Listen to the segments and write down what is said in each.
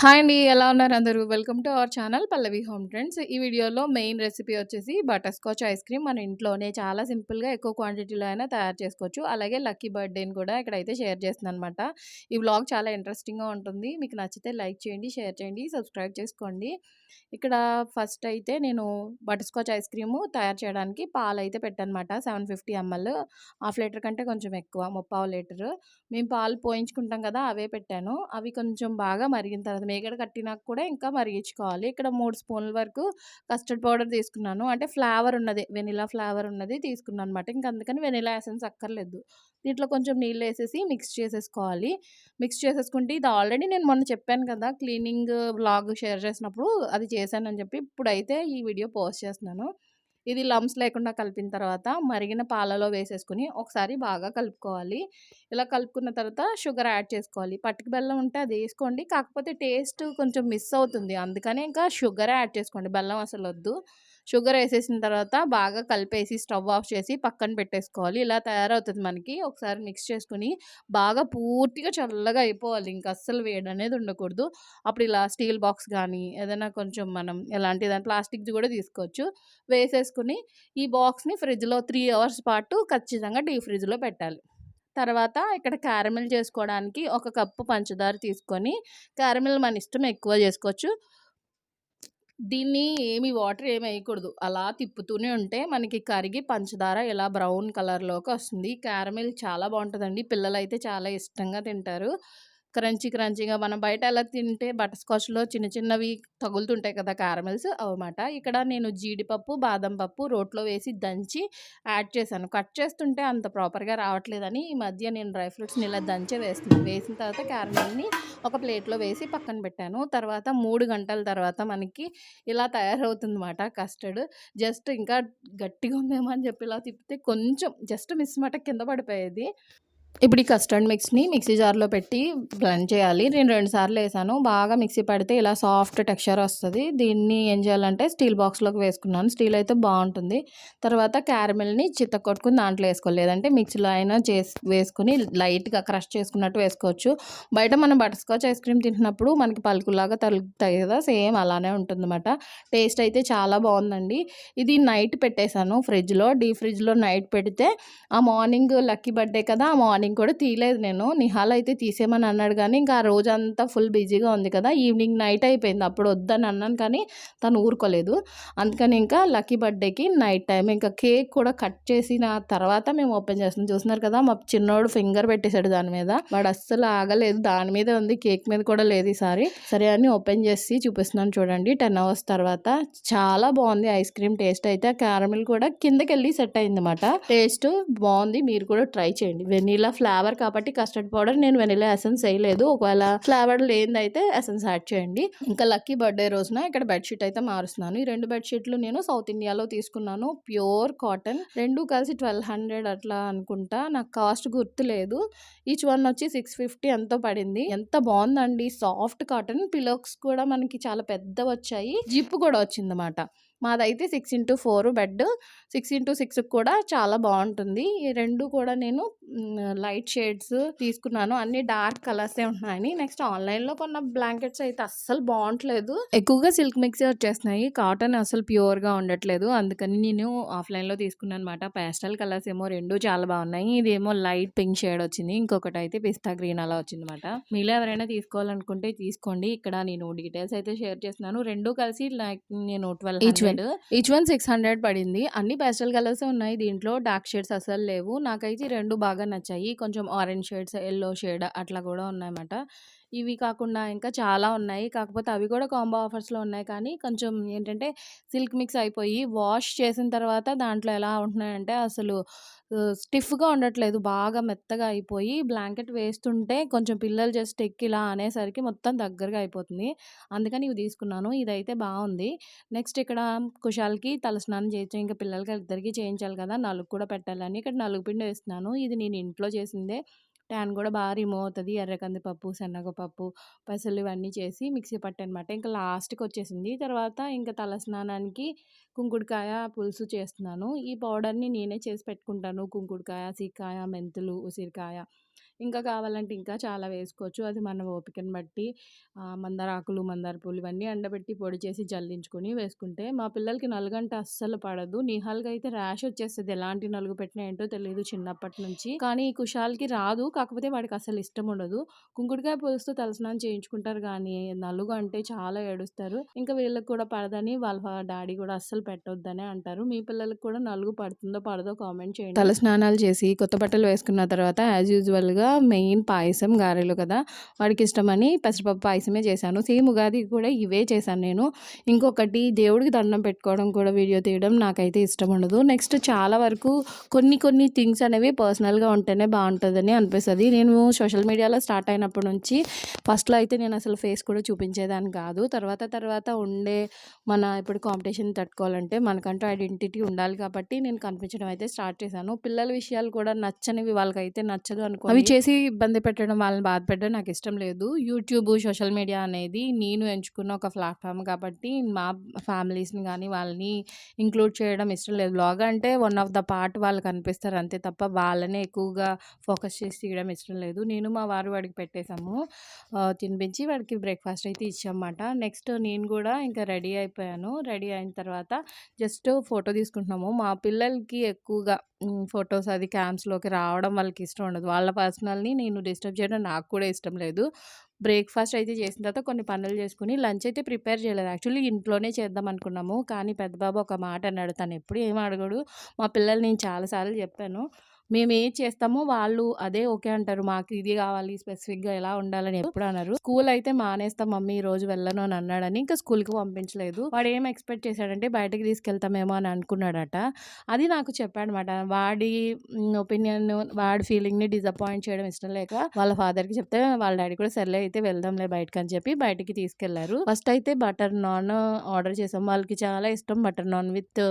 Hi అండి. ఎలా ఉన్నారు అందరూ? Welcome to our channel Pallavi home trends. ఈ వీడియోలో మెయిన్ రెసిపీ వచ్చేసి బటర్ స్కాచ్ ఐస్ క్రీమ్ మన ఇంట్లోనే చాలా సింపుల్‌గా ఎక్కువ క్వాంటిటీలో అయినా తయారు చేసుకోవచ్చు. అలాగే లక్కీ బర్త్‌డేని కూడా ఇక్కడైతే షేర్ చేస్తున్నాననమాట. ఈ వ్లాగ్ చాలా ఇంట్రెస్టింగ్‌గా ఉంటుంది. మీకు నచ్చితే లైక్ చేయండి, షేర్ చేయండి, సబ్స్క్రైబ్ చేసుకోండి. ఇక్కడ ఫస్ట్ అయితే నేను బటర్ స్కాచ్ ఐస్ క్రీము తయారు చేయడానికి పాలైతే పెట్టానమాట. 750 ఎంఎల్ హాఫ్ లీటర్ కంటే కొంచెం ఎక్కువ ముప్పావు లీటరు. మేము పాలు పోయించుకుంటాం కదా! అవే పెట్టాను. అవి కొంచెం బాగా మరిగిన తర్వాత మేగడ కట్టినాక కూడా ఇంకా మరిగించుకోవాలి. ఇక్కడ మూడు స్పూన్ల వరకు కస్టర్డ్ పౌడర్ తీసుకున్నాను. అంటే ఫ్లేవర్ ఉన్నది. వెనిలా ఫ్లేవర్ ఉన్నది తీసుకున్నాను అనమాట ఇంక అందుకని వెనిలా ఎసెన్స్ అక్కర్లేదు. దీంట్లో కొంచెం నీళ్ళు వేసేసి మిక్స్ చేసేసుకోవాలి. మిక్స్ చేసేసుకుంటే ఇది ఆల్రెడీ నేను మొన్న చెప్పాను కదా! క్లీనింగ్ బ్లాగ్ షేర్ చేసినప్పుడు అది చేశానని చెప్పి ఇప్పుడైతే ఈ వీడియో పోస్ట్ చేస్తున్నాను. ఇది లంప్స్ లేకుండా కలిపిన తర్వాత మరిగిన పాలలో వేసేసుకొని ఒకసారి బాగా కలుపుకోవాలి. ఇలా కలుపుకున్న తర్వాత షుగర్ యాడ్ చేసుకోవాలి. పట్టుకు బెల్లం ఉంటే అది వేసుకోండి కాకపోతే టేస్ట్ కొంచెం మిస్ అవుతుంది. అందుకని ఇంకా షుగర్ యాడ్ చేసుకోండి. బెల్లం అసలు వద్దు షుగర్ వేసేసిన తర్వాత బాగా కలిపేసి స్టవ్ ఆఫ్ చేసి పక్కన పెట్టేసుకోవాలి. ఇలా తయారవుతుంది మనకి. ఒకసారి మిక్స్ చేసుకొని బాగా పూర్తిగా చల్లగా అయిపోవాలి. ఇంకా అస్సలు వేడి అనేది ఉండకూడదు. అప్పుడు ఇలా స్టీల్ బాక్స్ కానీ ఏదైనా కొంచెం మనం ఎలాంటిదైనా ప్లాస్టిక్‌ది కూడా తీసుకోవచ్చు. వేసేసుకొని ఈ బాక్స్‌ని ఫ్రిడ్జ్‌లో త్రీ అవర్స్ పాటు ఖచ్చితంగా డీప్ ఫ్రిడ్జ్‌లో పెట్టాలి. తర్వాత ఇక్కడ క్యారమెల్ చేసుకోవడానికి ఒక కప్పు పంచదార తీసుకొని క్యారమెల్ మన ఇష్టం ఎక్కువ చేసుకోవచ్చు. దీన్ని ఏమి వాటర్ ఏమి వేయకూడదు అలా తిప్పుతూనే ఉంటే మనకి కరిగి పంచదార ఇలా బ్రౌన్ కలర్‌లోకి వస్తుంది. క్యారమెల్ చాలా బాగుంటుందండి పిల్లలైతే చాలా ఇష్టంగా తింటారు. క్రంచీ క్రంచీగా మనం బయట ఎలా తింటే బటర్ స్కాచ్‌లో చిన్న చిన్నవి తగులుతుంటాయి కదా! క్యారమెల్స్ అవమాట. ఇక్కడ నేను జీడిపప్పు, బాదం పప్పు రోట్లో వేసి దంచి యాడ్ చేశాను. కట్ చేస్తుంటే అంత ప్రాపర్‌గా రావట్లేదని ఈ మధ్య నేను డ్రై ఫ్రూట్స్‌ని ఇలా దంచే వేస్తున్నాను. వేసిన తర్వాత క్యారమెల్‌ని ఒక ప్లేట్‌లో వేసి పక్కన పెట్టాను. తర్వాత మూడు గంటల తర్వాత మనకి ఇలా తయారవుతుందన్నమాట కస్టర్డ్. జస్ట్ ఇంకా గట్టిగా ఉందేమో అని చెప్పి ఇలా తిప్పితే కొంచెం జస్ట్ మిస్ మాట కింద పడిపోయేది. ఇప్పుడు ఈ కస్టర్డ్ మిక్స్‌ని మిక్సీ జార్‌లో పెట్టి బ్లెండ్ చేయాలి. నేను రెండు సార్లు వేసాను బాగా మిక్సీ పడితే ఇలా సాఫ్ట్ టెక్స్చర్ వస్తుంది దీన్ని ఏం చేయాలంటే స్టీల్ బాక్స్‌లోకి వేసుకున్నాను. స్టీల్ అయితే బాగుంటుంది తర్వాత క్యారమెల్‌ని చితక్కొట్టుకొని దాంట్లో వేసుకోలేదంటే లేదంటే మిక్సీలో అయినా చేసి వేసుకొని లైట్‌గా క్రష్ చేసుకున్నట్టు వేసుకోవచ్చు. బయట మనం బటర్ స్కాచ్ ఐస్ క్రీమ్ తింటున్నప్పుడు మనకి పలుకులాగా తలుగుతాయి కదా! సేమ్ అలానే ఉంటుందన్నమాట. టేస్ట్ అయితే చాలా బాగుందండి ఇది నైట్ పెట్టేశాను ఫ్రిడ్జ్‌లో. డీ ఫ్రిడ్జ్‌లో నైట్ పెడితే ఆ మార్నింగ్ లక్కీ బర్త్‌డే కదా! ఆ మార్నింగ్ కూడా తీయలేదు నేను. నిహాల్ అయితే తీసేయమని అన్నాడు కానీ ఇంకా ఆ రోజంతా ఫుల్ బిజీగా ఉంది కదా! ఈవినింగ్ నైట్ అయిపోయింది. అప్పుడు వద్దని అన్నాను కానీ తను ఊరుకోలేదు. అందుకని ఇంకా లక్కీ బర్త్‌డేకి నైట్ టైం ఇంకా కేక్ కూడా కట్ చేసిన తర్వాత మేము ఓపెన్ చేస్తున్నాం. చూస్తున్నారు కదా! మా చిన్నోడు ఫింగర్ పెట్టేశాడు దాని మీద. వాడు అస్సలు ఆగలేదు. దాని మీద ఉంది. కేక్ మీద కూడా లేదు ఈసారి. సరే అని ఓపెన్ చేసి చూపిస్తున్నాను చూడండి. 10 అవర్స్ తర్వాత చాలా బాగుంది ఐస్ క్రీమ్ టేస్ట్ అయితే. క్యారమెల్ కూడా కిందకెళ్ళి సెట్ అయిందన్నమాట. టేస్ట్ బాగుంది మీరు కూడా ట్రై చేయండి. వెనీలా ఫ్లేవర్ కాబట్టి కస్టర్డ్ పౌడర్ నేను వెనిలా ఎసెన్స్ వేయలేదు ఒకవేళ ఫ్లేవర్ లేనిదైతే ఎసెన్స్ యాడ్ చేయండి. ఇంకా లక్కీ బర్త్‌డే రోజున ఇక్కడ బెడ్‌షీట్ అయితే మారుస్తున్నాను. ఈ రెండు బెడ్‌షీట్లు నేను సౌత్ ఇండియాలో తీసుకున్నాను. Pure cotton. రెండు కలిసి 1200 అట్లా అనుకుంటా. నాకు కాస్ట్ గుర్తులేదు. ఈచ్ వన్ వచ్చి 650 ఎంతో పడింది. ఎంత బాగుందండి సాఫ్ట్ కాటన్. పిలోక్స్ కూడా మనకి చాలా పెద్ద వచ్చాయి జిప్ కూడా వచ్చిందన్నమాట. మాదైతే 6x4 బెడ్. 6x6కి కూడా చాలా బావుంటుంది. ఈ 2 కూడా నేను లైట్ షేడ్స్ తీసుకున్నాను. అన్నీ డార్క్ కలర్సే ఉంటున్నాయని. నెక్స్ట్ ఆన్‌లైన్‌లో కొన్న బ్లాంకెట్స్ అయితే అస్సలు బావుంటలేదు. ఎక్కువగా సిల్క్ మిక్సే వచ్చేస్తున్నాయి. కాటన్ అసలు ప్యూర్‌గా ఉండట్లేదు. అందుకని నేను ఆఫ్‌లైన్‌లో తీసుకున్నానన్నమాట. పేస్టల్ కలర్స్ ఏమో 2 చాలా బావున్నాయి. ఇదేమో లైట్ పింక్ షేడ్ వచ్చింది. ఇంకొకటైతే పిస్తా గ్రీన్ అలా వచ్చిందన్నమాట. మీలో ఎవరైనా తీసుకోవాలనుకుంటే తీసుకోండి. ఇక్కడ నేను డీటెయిల్స్ అయితే షేర్ చేస్తున్నాను. 2 కలిసి లైక్ నేను ఈచ్ వన్ 1200 ఈచ్ వన్ 600 పడింది. అన్ని పేస్టల్ కలర్స్ ఉన్నాయి దీంట్లో. డార్క్ షేడ్స్ అసలు లేవు. నాకైతే రెండు బాగా నచ్చాయి. కొంచెం ఆరెంజ్ షేడ్స్, ఎల్లో షేడ్ అట్లా కూడా ఉన్నాయన్నమాట. ఇవి కాకుండా ఇంకా చాలా ఉన్నాయి. కాకపోతే అవి కూడా కాంబో ఆఫర్స్‌లో ఉన్నాయి. కానీ కొంచెం ఏంటంటే సిల్క్ మిక్స్ అయిపోయి వాష్ చేసిన తర్వాత దాంట్లో ఎలా ఉంటున్నాయంటే అసలు స్టిఫ్‌గా ఉండట్లేదు. బాగా మెత్తగా అయిపోయి బ్లాంకెట్ వేస్తుంటే కొంచెం పిల్లలు జస్ట్ ఎక్కి ఇలా అనేసరికి మొత్తం దగ్గరగా అయిపోతుంది. అందుకని ఇవి తీసుకున్నాను. ఇదైతే బాగుంది నెక్స్ట్ ఇక్కడ కుషాల్‌కి తలస్నానం చేయించి ఇంకా పిల్లలకి ఇద్దరికీ చేయించాలి కదా! నలుగు కూడా పెట్టాలని ఇక్కడ నలుగు పిండి వేస్తున్నాను. ఇది నేను ఇంట్లో చేసిందే. ట్యాన్ కూడా బాగా రిమూవ్ అవుతుంది ఎర్ర కందిపప్పు, శనగపప్పు, పెసలు ఇవన్నీ చేసి మిక్సీ పట్టనమాట ఇంకా లాస్ట్‌కి వచ్చేసింది. తర్వాత ఇంకా తలస్నానానికి కుంకుడుకాయ పులుసు చేస్తున్నాను. ఈ పౌడర్‌ని నేనే చేసి పెట్టుకుంటాను. కుంకుడుకాయ, సీకాయ, మెంతులు, ఉసిరికాయ ఇంకా కావాలంటే ఇంకా చాలా వేసుకోవచ్చు. అది మన ఓపికను బట్టి మందార ఆకులు, మందార పూలు ఇవన్నీ ఎండబెట్టి పొడి చేసి జల్లించుకొని వేసుకుంటే మా పిల్లలకి నలుగంట అస్సలు పడదు. నిహాల్గా అయితే ర్యాష్ వచ్చేస్తుంది ఎలాంటి నలుగు పెట్టినా ఏంటో తెలియదు చిన్నప్పటి నుంచి. కానీ కుషాల్‌కి రాదు. కాకపోతే వాడికి అసలు ఇష్టం ఉండదు. కుంకుడుకాయ పులుసుతో తలస్నానం చేయించుకుంటారు కానీ నలుగు అంటే చాలా ఏడుస్తారు. ఇంకా వీళ్ళకి కూడా పడదని వాళ్ళ డాడీ కూడా అస్సలు పెట్టొద్దనే అంటారు. మీ పిల్లలకు కూడా నలుగు పడుతుందో పడదో కామెంట్ చేయండి. తలస్నానాలు చేసి కొత్త బట్టలు వేసుకున్న తర్వాత యాజ్ యూజువల్‌గా మెయిన్ పాయసం గారెలు కదా! వాడికి ఇష్టమని పెసరపప్పు పాయసమే చేశాను. సేమ్ ఉగాదికి కూడా ఇవే చేశాను నేను. ఇంకొకటి దేవుడికి దండం పెట్టుకోవడం కూడా వీడియో తీయడం నాకైతే ఇష్టం ఉండదు. నెక్స్ట్ చాలా వరకు కొన్ని కొన్ని థింగ్స్ అనేవి పర్సనల్‌గా ఉంటేనే బాగుంటుందని అనిపిస్తుంది నేను సోషల్ మీడియాలో స్టార్ట్ అయినప్పటి నుంచి ఫస్ట్‌లో అయితే నేను అసలు ఫేస్ కూడా చూపించేదాన్ని కాదు. తర్వాత తర్వాత ఉండే మన ఇప్పుడు కాంపిటీషన్ తట్టుకోవాలంటే మనకంటూ ఐడెంటిటీ ఉండాలి కాబట్టి నేను కనిపించడం అయితే స్టార్ట్ చేశాను. పిల్లల విషయాలు కూడా నచ్చనివి వాళ్ళకైతే నచ్చదు అనుకో అవి చేసి ఇబ్బంది పెట్టడం, వాళ్ళని బాధ పెట్టడం నాకు ఇష్టం లేదు. యూట్యూబ్, సోషల్ మీడియా అనేది నేను ఎంచుకున్న ఒక ప్లాట్ఫామ్ కాబట్టి మా ఫ్యామిలీస్‌ని కానీ వాళ్ళని ఇంక్లూడ్ చేయడం ఇష్టం లేదు. బ్లాగ్ అంటే వన్ ఆఫ్ ద పార్ట్ వాళ్ళు కనిపిస్తారు అంతే తప్ప వాళ్ళనే ఎక్కువగా ఫోకస్ చేసి తీయడం ఇష్టం లేదు. నేను మా వారు వాడికి పెట్టేసాము. తినిపించి వాడికి బ్రేక్‌ఫాస్ట్ అయితే ఇచ్చామన్నమాట. నెక్స్ట్ నేను కూడా ఇంకా రెడీ అయిపోయాను. రెడీ అయిన తర్వాత జస్ట్ ఫోటో తీసుకుంటున్నాము. మా పిల్లలకి ఎక్కువగా ఫొటోస్ అది క్యామ్స్‌లోకి రావడం వాళ్ళకి ఇష్టం ఉండదు. వాళ్ళ పర్సనల్‌ని నేను డిస్టర్బ్ చేయడం నాకు కూడా ఇష్టం లేదు. బ్రేక్‌ఫాస్ట్ అయితే చేసిన తర్వాత కొన్ని పనులు చేసుకుని లంచ్ అయితే ప్రిపేర్ చేయలేదు. యాక్చువల్లీ ఇంట్లోనే చేద్దాం అనుకున్నాము. కానీ పెద్ద బాబు ఒక మాట అన్నాడు. తను ఎప్పుడు ఏం అడగడు. మా పిల్లలు నేను చాలాసార్లు చెప్పాను. మేము ఏం చేస్తామో వాళ్ళు అదే ఓకే అంటారు. మాకు ఇది కావాలి స్పెసిఫిక్‌గా ఇలా ఉండాలని ఎప్పుడు అన్నారు స్కూల్ అయితే మానేస్తాం మమ్మీ ఈ రోజు వెళ్ళను అని అన్నాడని ఇంకా స్కూల్‌కి పంపించలేదు. వాడు ఏం ఎక్స్‌పెక్ట్ చేశాడంటే బయటకి తీసుకెళ్తామేమో అని అనుకున్నాడట. అది నాకు చెప్పాడన్నమాట. వాడి ఒపీనియన్ వాడి ఫీలింగ్‌ని డిసప్పాయింట్ చేయడం ఇష్టం లేక వాళ్ళ ఫాదర్‌కి చెప్తే వాళ్ళ డాడీ కూడా సర్లే అయితే వెళ్దాంలే బయటకు అని చెప్పి బయటికి తీసుకెళ్ళారు. ఫస్ట్ అయితే బటర్ నాన్ ఆర్డర్ చేసాం. వాళ్ళకి చాలా ఇష్టం butter naan with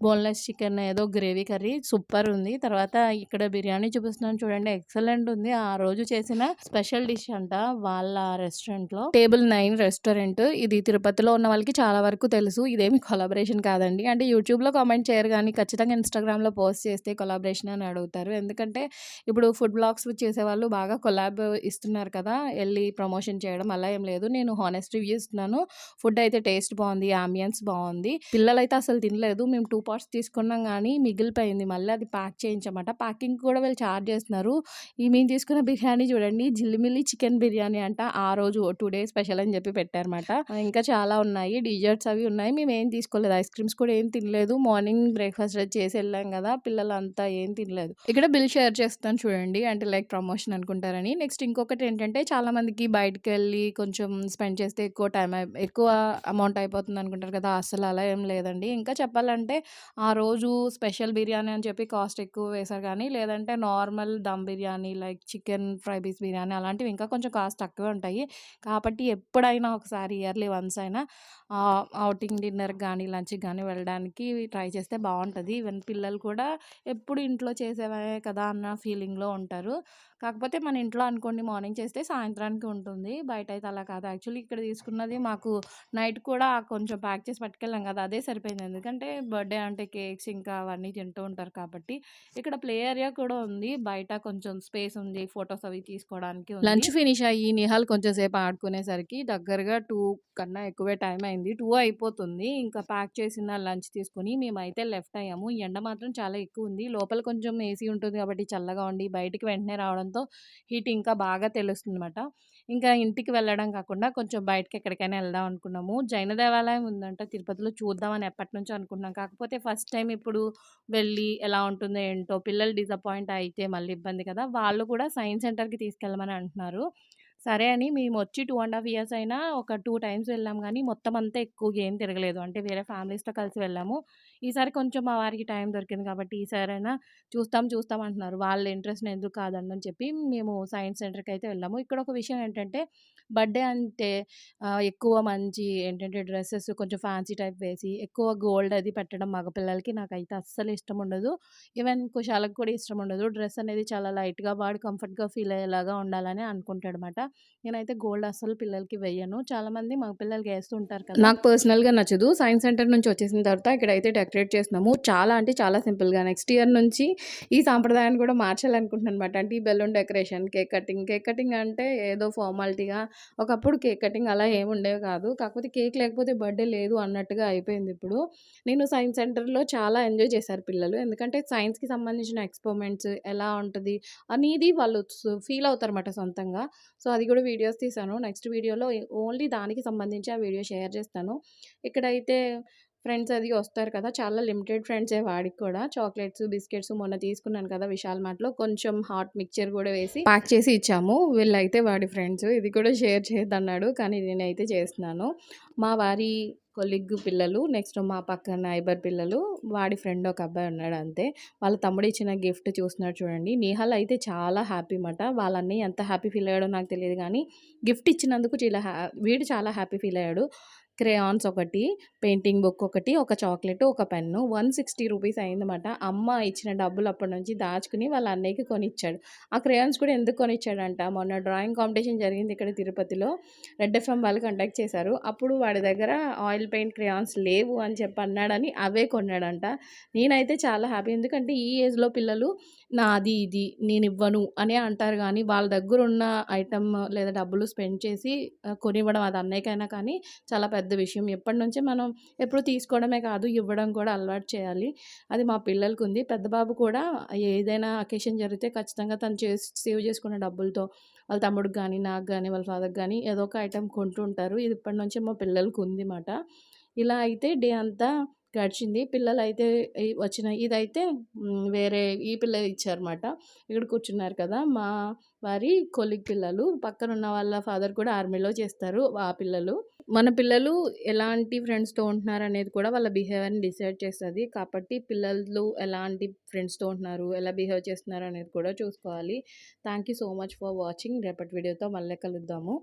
boneless chicken ఏదో గ్రేవీ కర్రీ సూపర్ ఉంది. తర్వాత ఇక్కడ బిర్యానీ చూపిస్తున్నాను చూడండి ఎక్సలెంట్ ఉంది. ఆ రోజు చేసిన స్పెషల్ డిష్ అంట వాళ్ళ రెస్టారెంట్‌లో. Table nine restaurant. ఇది తిరుపతిలో ఉన్న వాళ్ళకి చాలా వరకు తెలుసు. ఇదేమి కొలాబరేషన్ కాదండి. అంటే యూట్యూబ్‌లో కామెంట్ చేయరు కానీ ఖచ్చితంగా ఇన్‌స్టాగ్రామ్‌లో పోస్ట్ చేస్తే కొలాబరేషన్ అని అడుగుతారు. ఎందుకంటే ఇప్పుడు ఫుడ్ బ్లాక్స్ చేసే వాళ్ళు బాగా కొలాబ్ ఇస్తున్నారు కదా! వెళ్ళి ప్రమోషన్ చేయడం అలా ఏం లేదు. నేను హానెస్ట్ రివ్యూ ఇస్తున్నాను. ఫుడ్ అయితే టేస్ట్ బాగుంది ఆంబియన్స్ బాగుంది పిల్లలైతే అసలు తినలేదు. మేము టూ పార్ట్స్ తీసుకున్నాం కానీ మిగిలిపోయింది. మళ్ళీ అది ప్యాక్ చేయించామట. ప్యాకింగ్ కూడా వీళ్ళు చార్జ్ చేస్తున్నారు. ఈ మేము తీసుకున్న బిర్యానీ చూడండి జిల్లిమిల్లి చికెన్ బిర్యానీ అంట. ఆ రోజు టూ డేస్ స్పెషల్ అని చెప్పి పెట్టారనమాట ఇంకా చాలా ఉన్నాయి. డిజర్ట్స్ అవి ఉన్నాయి. మేము ఏం తీసుకోలేదు. ఐస్ క్రీమ్స్ కూడా ఏం తినలేదు. మార్నింగ్ బ్రేక్‌ఫాస్ట్ అది చేసి వెళ్ళాం కదా! పిల్లలంతా ఏం తినలేదు. ఇక్కడ బిల్ షేర్ చేస్తాను చూడండి. అంటే లైక్ ప్రమోషన్ అనుకుంటారని. నెక్స్ట్ ఇంకొకటి ఏంటంటే చాలా మందికి బయటికెళ్ళి కొంచెం స్పెండ్ చేస్తే ఎక్కువ టైం ఎక్కువ అమౌంట్ అయిపోతుంది అనుకుంటారు కదా! అస్సలు అలా ఏం లేదండి. ఇంకా చెప్పాలంటే ఆ రోజు స్పెషల్ బిర్యానీ అని చెప్పి కాస్ట్ ఎక్కువ వేశారు కానీ లేదంటే normal dum biryani like chicken fry piece biryani అలాంటివి ఇంకా కొంచెం కాస్ట్ తక్కువే ఉంటాయి. కాబట్టి ఎప్పుడైనా ఒకసారి ఇయర్లీ వన్స్ అయినా అవుటింగ్ ఔటింగ్ కానీ లంచ్ లంచ్‌కి వెళ్ళడానికి ట్రై చేస్తే బాగుంటుంది ఈవెన్ పిల్లలు కూడా ఎప్పుడు ఇంట్లో చేసేవే కదా! అన్న ఫీలింగ్‌లో ఉంటారు. కాకపోతే మన ఇంట్లో అనుకోండి మార్నింగ్ చేస్తే సాయంత్రానికి ఉంటుంది. బయట అయితే అలా కాదు. యాక్చువల్లీ ఇక్కడ తీసుకున్నది మాకు నైట్ కూడా కొంచెం ప్యాక్ చేసి పట్టుకెళ్ళాం కదా! అదే సరిపోయింది. ఎందుకంటే బర్త్‌డే అంటే కేక్స్ ఇంకా అవన్నీ తింటూ ఉంటారు కాబట్టి. ఇక్కడ ప్లే ఏరియా కూడా ఉంది. బయట కొంచెం స్పేస్ ఉంది. ఫొటోస్ అవి తీసుకోవడానికి లంచ్ ఫినిష్ అయ్యి నిహాల్ కొంచెం సేపు ఆడుకునేసరికి దగ్గరగా టూ కన్నా ఎక్కువే టైం అయింది. టూ అయిపోతుంది. ఇంకా ప్యాక్ చేసిన లంచ్ తీసుకొని మేమైతే లెఫ్ట్ అయ్యాము. ఎండ మాత్రం చాలా ఎక్కువ ఉంది. లోపల కొంచెం ఏసీ ఉంటుంది కాబట్టి చల్లగా ఉండి బయటికి వెంటనే రావడం రావడంతో హీట్ ఇంకా బాగా తెలుస్తుందన్నమాట. ఇంకా ఇంటికి వెళ్ళడం కాకుండా కొంచెం బయటకి ఎక్కడికైనా వెళ్దాం అనుకున్నాము. జైన దేవాలయం ఉందంట తిరుపతిలో చూద్దామని ఎప్పటినుంచో అనుకుంటున్నాం. కాకపోతే ఫస్ట్ టైం ఇప్పుడు వెళ్ళి ఎలా ఉంటుందో ఏంటో పిల్లలు డిసప్పాయింట్ అయితే మళ్ళీ ఇబ్బంది కదా! వాళ్ళు కూడా సైన్స్ సెంటర్‌కి తీసుకెళ్ళమని అంటున్నారు. సరే అని మేము వచ్చి టూ అండ్ హాఫ్ ఇయర్స్ అయినా ఒక టూ టైమ్స్ వెళ్ళాం కానీ మొత్తం అంతా ఎక్కువగా ఏం తిరగలేదు. అంటే వేరే ఫ్యామిలీస్‌తో కలిసి వెళ్ళాము. ఈసారి కొంచెం మా వారికి టైం దొరికింది కాబట్టి ఈసారైనా చూస్తాం చూస్తాం అంటున్నారు. వాళ్ళ ఇంట్రెస్ట్ ఎందుకు కాదనని చెప్పి మేము సైన్స్ సెంటర్‌కి అయితే వెళ్ళాము. ఇక్కడ ఒక విషయం ఏంటంటే బర్త్‌డే అంటే ఎక్కువ మంచి ఏంటంటే డ్రెస్సెస్ కొంచెం ఫ్యాన్సీ టైప్ వేసి, ఎక్కువ గోల్డ్ అది పెట్టడం మగపిల్లలకి నాకైతే అస్సలు ఇష్టం ఉండదు ఈవెన్ కుషాలకు కూడా ఇష్టం ఉండదు డ్రెస్ అనేది చాలా లైట్‌గా వాడు కంఫర్ట్‌గా ఫీల్ అయ్యేలాగా ఉండాలని అనుకుంటాడనమాట. నేనైతే గోల్డ్ అస్సలు పిల్లలకి వెయ్యను. చాలామంది మగపిల్లలకి పిల్లలకి ఉంటారు కదా! నాకు పర్సనల్‌గా నచ్చదు. సైన్స్ సెంటర్ నుంచి వచ్చేసిన తర్వాత ఇక్కడైతే డెకరేట్ చేస్తున్నాము. చాలా అంటే చాలా సింపుల్‌గా. నెక్స్ట్ ఇయర్ నుంచి ఈ సాంప్రదాయాన్ని కూడా మార్చాలనుకుంటున్నాననమాట. అంటే ఈ balloon decoration, cake cutting. Cake cutting అంటే ఏదో ఫార్మాలిటీగా ఒకప్పుడు కేక్ కటింగ్ అలా ఏమి ఉండేవి కాదు. కాకపోతే కేక్ లేకపోతే బర్త్‌డే లేదు అన్నట్టుగా అయిపోయింది ఇప్పుడు. నేను సైన్స్ సెంటర్‌లో చాలా ఎంజాయ్ చేశారు పిల్లలు. ఎందుకంటే సైన్స్‌కి సంబంధించిన ఎక్స్‌పెరిమెంట్స్ ఎలా ఉంటుంది అనేది వాళ్ళు ఫీల్ అవుతారన్నమాట సొంతంగా. సో, అది కూడా వీడియోస్ తీశాను. నెక్స్ట్ వీడియోలో ఓన్లీ దానికి సంబంధించి ఆ వీడియో షేర్ చేస్తాను. ఇక్కడైతే ఫ్రెండ్స్ అది వస్తారు కదా! చాలా లిమిటెడ్ ఫ్రెండ్సే వాడికి కూడా. చాక్లెట్స్, బిస్కెట్స్ మొన్న తీసుకున్నాను కదా! విశాల్ మార్ట్‌లో కొంచెం హాట్ మిక్స్చర్ కూడా వేసి ప్యాక్ చేసి ఇచ్చాము. వీళ్ళైతే వాడి ఫ్రెండ్స్. ఇది కూడా షేర్ చేయొద్దన్నాడు. కానీ నేనైతే చేస్తున్నాను. మా వారి కొలిగ్ పిల్లలు, నెక్స్ట్ మా పక్కన నైబర్ పిల్లలు, వాడి ఫ్రెండ్ ఒక అబ్బాయి ఉన్నాడు అంతే. వాళ్ళ తమ్ముడు ఇచ్చిన గిఫ్ట్ చూస్తున్నాడు చూడండి. నిహాల్ అయితే చాలా హ్యాపీ మాట. వాళ్ళన్నీ ఎంత హ్యాపీ ఫీల్ అయ్యాడో నాకు తెలియదు కానీ గిఫ్ట్ ఇచ్చినందుకు చాలా వీడు చాలా హ్యాపీ ఫీల్ అయ్యాడు. క్రేయాన్స్ ఒకటి, పెయింటింగ్ బుక్ ఒకటి, ఒక చాక్లెట్, ఒక పెన్ను. 160 రూపీస్ అయిందన్నమాట. అమ్మ ఇచ్చిన డబ్బులు అప్పటి నుంచి దాచుకుని వాళ్ళ అన్నయ్యకి కొనిచ్చాడు. ఆ క్రేయాన్స్ కూడా ఎందుకు కొనిచ్చాడంట మొన్న డ్రాయింగ్ కాంపిటీషన్ జరిగింది ఇక్కడ తిరుపతిలో. రెడ్ ఎఫ్ఎం వాళ్ళు కండక్ట్ చేశారు. అప్పుడు వాడి దగ్గర ఆయిల్ పెయింట్ క్రేయాన్స్ లేవు అని చెప్పి అన్నాడని అవే కొన్నాడంట. నేనైతే చాలా హ్యాపీ. ఎందుకంటే ఈ ఏజ్‌లో పిల్లలు నాది ఇది నేను ఇవ్వను అనే అంటారు కానీ వాళ్ళ దగ్గర ఉన్న ఐటమ్ లేదా డబ్బులు స్పెండ్ చేసి కొనివ్వడం అది అన్నయ్యకైనా కానీ చాలా పెద్ద పెద్ద విషయం. ఎప్పటినుంచో మనం ఎప్పుడు తీసుకోవడమే కాదు ఇవ్వడం కూడా అలవాటు చేయాలి. అది మా పిల్లలకుంది. పెద్ద బాబు కూడా ఏదైనా అకేషన్ జరిగితే ఖచ్చితంగా తను చేసి సేవ్ చేసుకున్న డబ్బులతో వాళ్ళ తమ్ముడికి కానీ నాకు కానీ వాళ్ళ ఫాదర్‌కి కానీ ఏదో ఒక ఐటెం కొంటుంటారు ఇది ఇప్పటి నుంచే మా పిల్లలకు ఉంది మాట. ఇలా అయితే డే అంతా గడిచింది. పిల్లలు అయితే వచ్చిన ఇదైతే వేరే ఈ పిల్ల ఇచ్చారన్నమాట. ఇక్కడ కూర్చున్నారు కదా! మా వారి కొలిగ్ పిల్లలు. పక్కన ఉన్న వాళ్ళ ఫాదర్ కూడా ఆర్మీలో చేస్తారు. ఆ పిల్లలు. మన పిల్లలు ఎలాంటి ఫ్రెండ్స్‌తో ఉంటున్నారు అనేది కూడా వాళ్ళ బిహేవియర్‌ని డిసైడ్ చేస్తుంది కాబట్టి పిల్లలు ఎలాంటి ఫ్రెండ్స్‌తో ఉంటున్నారు, ఎలా బిహేవ్ చేస్తున్నారు అనేది కూడా చూసుకోవాలి. Thank you so much for watching. రేపటి వీడియోతో మళ్ళీ కలుద్దాము.